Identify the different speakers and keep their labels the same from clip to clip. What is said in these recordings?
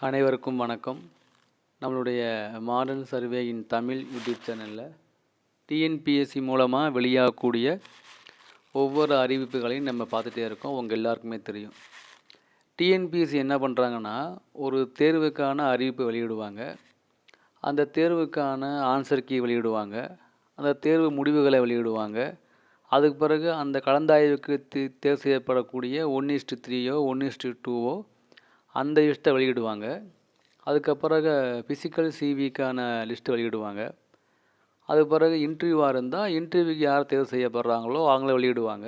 Speaker 1: அனைவருக்கும் வணக்கம். நம்மளுடைய மாடர்ன் சர்வேயின் தமிழ் யூடியூப் சேனலில் டிஎன்பிஎஸ்சி மூலமாக வெளியாகக்கூடிய ஒவ்வொரு அறிவிப்புகளையும் நம்ம பார்த்துட்டே இருக்கோம். உங்கள் எல்லாருக்குமே தெரியும். டிஎன்பிஎஸ்சி என்ன பண்ணுறாங்கன்னா ஒரு தேர்வுக்கான அறிவிப்பு வெளியிடுவாங்க. அந்த தேர்வுக்கான ஆன்சர் கீ வெளியிடுவாங்க. அந்த தேர்வு முடிவுகளை வெளியிடுவாங்க. அதுக்கு பிறகு அந்த கலந்தாய்வுக்கு தே- தேர்வு செய்யப்படக்கூடிய ஒன் இஸ்டு த்ரீயோ ஒன் இஸ்டு டூவோ அந்த லிஸ்ட்டை வெளியிடுவாங்க. அதுக்கு பிறகு ஃபிசிக்கல் சிவிக்கான லிஸ்ட்டு வெளியிடுவாங்க. அது பிறகு இன்டர்வியூவாக இருந்தால் இன்டர்வியூக்கு யார் தேர்வு செய்யப்படுறாங்களோ அவங்கள வெளியிடுவாங்க.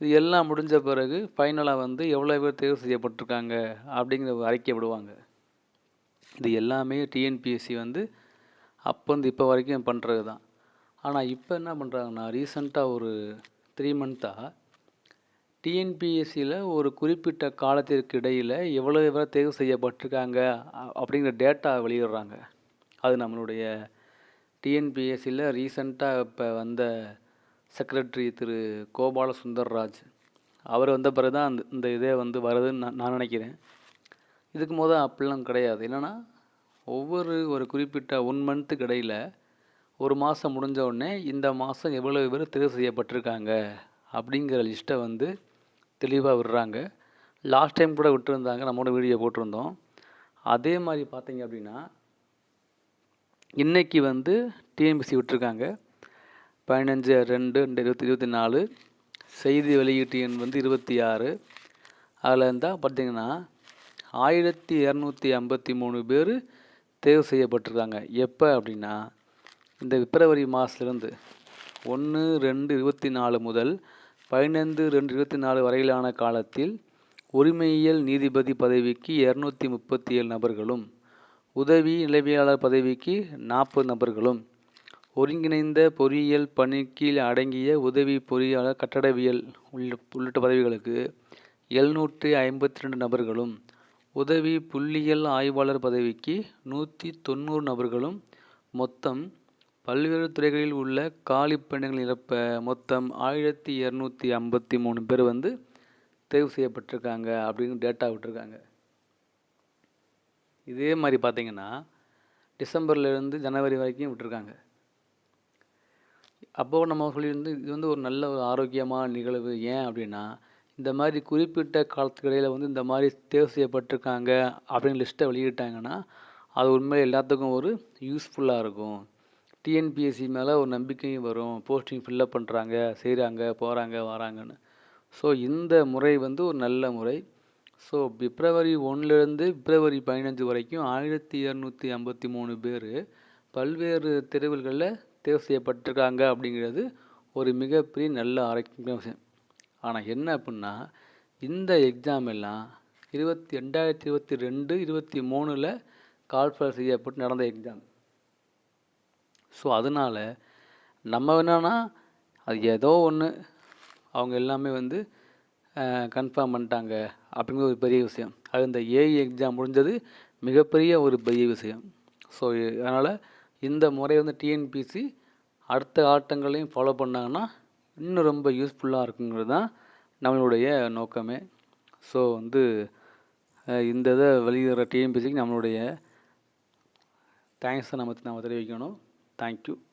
Speaker 1: இது எல்லாம் முடிஞ்ச பிறகு ஃபைனலாக வந்து எவ்வளோ பேர் தேர்வு செய்யப்பட்டிருக்காங்க அப்படிங்கிற அறிக்கை விடுவாங்க. இது எல்லாமே டிஎன்பிஎஸ்சி வந்து அப்போ வந்து இப்போ வரைக்கும் பண்ணுறது தான் ஆனால் இப்போ என்ன பண்ணுறாங்கன்னா ரீசண்டாக ஒரு த்ரீ மந்த்தாக டிஎன்பிஎஸ்சியில் ஒரு குறிப்பிட்ட காலத்திற்கு இடையில் எவ்வளோ பேர் தேர்வு செய்யப்பட்டிருக்காங்க அ- அப்படிங்கிற டேட்டா வெளியிடுறாங்க. அது நம்மளுடைய டிஎன்பிஎஸ்சியில் ரீசண்டாக இப்போ வந்த செக்ரட்டரி திரு. கோபால சுந்தர்ராஜ் அவர் வந்த பிறகு தான் அந்த இந்த இதே வந்து வருதுன்னு நான் நான் நினைக்கிறேன். இதுக்கு முத அப்படிலாம் கிடையாது. என்னென்னா ஒவ்வொரு ஒரு குறிப்பிட்ட ஒன் மந்த்துக்கு இடையில் ஒரு மாதம் முடிஞ்ச உடனே இந்த மாதம் எவ்வளோ பேர் தேர்வு செய்யப்பட்டிருக்காங்க அப்படிங்கிற லிஸ்ட்டை வந்து தெளிவாக விடுறாங்க. லாஸ்ட் டைம் கூட விட்டுருந்தாங்க நம்மளோட வீடியோ போட்டிருந்தோம். அதே மாதிரி பார்த்தீங்க அப்படின்னா இன்றைக்கி வந்து டிஎம்பிசி விட்டுருக்காங்க. பதினஞ்சு ரெண்டு ரெண்டு இருபத்தி இருபத்தி நாலு. செய்தி வெளியீட்டு எண் வந்து இருபத்தி ஆறு. அதில் இருந்தால் பார்த்தீங்கன்னா ஆயிரத்தி இரநூத்தி ஐம்பத்தி மூணு பேர் தேர்வு செய்யப்பட்டிருக்காங்க. எப்போ அப்படின்னா இந்த பிப்ரவரி மாதத்துலேருந்து ஒன்று ரெண்டு இருபத்தி நாலு முதல் பதினைந்து ரெண்டு இருபத்தி நாலு வரையிலான காலத்தில் உரிமையியல் நீதிபதி பதவிக்கு இரநூத்தி முப்பத்தி ஏழு நபர்களும் உதவி நிலைவியாளர் பதவிக்கு நாற்பது நபர்களும் ஒருங்கிணைந்த பொறியியல் பணிக்கீழ் அடங்கிய உதவி பொறியாளர் கட்டடவியல் உள்ள உள்ளிட்ட பதவிகளுக்கு எழுநூற்றி ஐம்பத்தி ரெண்டு நபர்களும் உதவி புள்ளியியல் ஆய்வாளர் பதவிக்கு நூற்றி தொண்ணூறு நபர்களும் மொத்தம் பல்வேறு துறைகளில் உள்ள காலி பணிகள் நிரப்ப மொத்தம் ஆயிரத்தி இரநூத்தி ஐம்பத்தி மூணு பேர் வந்து தேர்வு செய்யப்பட்டிருக்காங்க அப்படின்னு டேட்டா விட்டுருக்காங்க. இதே மாதிரி பார்த்தீங்கன்னா டிசம்பர்லேருந்து ஜனவரி வரைக்கும் விட்டுருக்காங்க. அப்போ நம்ம சொல்லியிருந்து இது வந்து ஒரு நல்ல ஒரு ஆரோக்கியமான நிகழ்வு. ஏன் அப்படின்னா இந்த மாதிரி குறிப்பிட்ட காலத்துக்கு இடையில் வந்து இந்த மாதிரி தேர்வு செய்யப்பட்டிருக்காங்க அப்படின்னு லிஸ்ட்டை வெளியிட்டாங்கன்னா அது உண்மையில் எல்லாத்துக்கும் ஒரு யூஸ்ஃபுல்லாக இருக்கும். டிஎன்பிஎஸ்சி மேலே ஒரு நம்பிக்கையும் வரும். போஸ்டிங் ஃபில்லப் பண்ணுறாங்க செய்கிறாங்க போகிறாங்க வராங்கன்னு. ஸோ இந்த முறை வந்து ஒரு நல்ல முறை. ஸோ பிப்ரவரி ஒன்றுலேருந்து பிப்ரவரி பதினஞ்சு வரைக்கும் ஆயிரத்தி இரநூத்தி ஐம்பத்தி மூணு பேர் பல்வேறு தேர்வுகளில் தேர்வு செய்யப்பட்டிருக்காங்க அப்படிங்கிறது ஒரு மிகப்பெரிய நல்ல ஆரோக்கியம். விஷயம் ஆனால் என்ன அப்படின்னா இந்த எக்ஸாம் எல்லாம் இருபத்தி ரெண்டாயிரத்தி இருபத்தி ரெண்டு இருபத்தி மூணில் கால்ஃபர் செய்யப்பட்டு நடந்த எக்ஸாம் ஸோ அதனால் நம்ம என்னன்னா அது ஏதோ ஒன்று அவங்க எல்லாமே வந்து கன்ஃபார்ம் பண்ணிட்டாங்க அப்படிங்கிற ஒரு பெரிய விஷயம். அது இந்த ஏஇ எக்ஸாம் முடிஞ்சது மிகப்பெரிய ஒரு பெரிய விஷயம். ஸோ அதனால் இந்த முறை வந்து டிஎன்பிசி அடுத்த ஆட்டங்களையும் ஃபாலோ பண்ணாங்கன்னா இன்னும் ரொம்ப யூஸ்ஃபுல்லாக இருக்குங்கிறது தான் நம்மளுடைய நோக்கமே. ஸோ வந்து இந்த இதை வெளியிடுற டிஎன்பிசிக்கு நம்மளுடைய தேங்க்ஸை நம்ம நம்ம தெரிவிக்கணும். Thank you.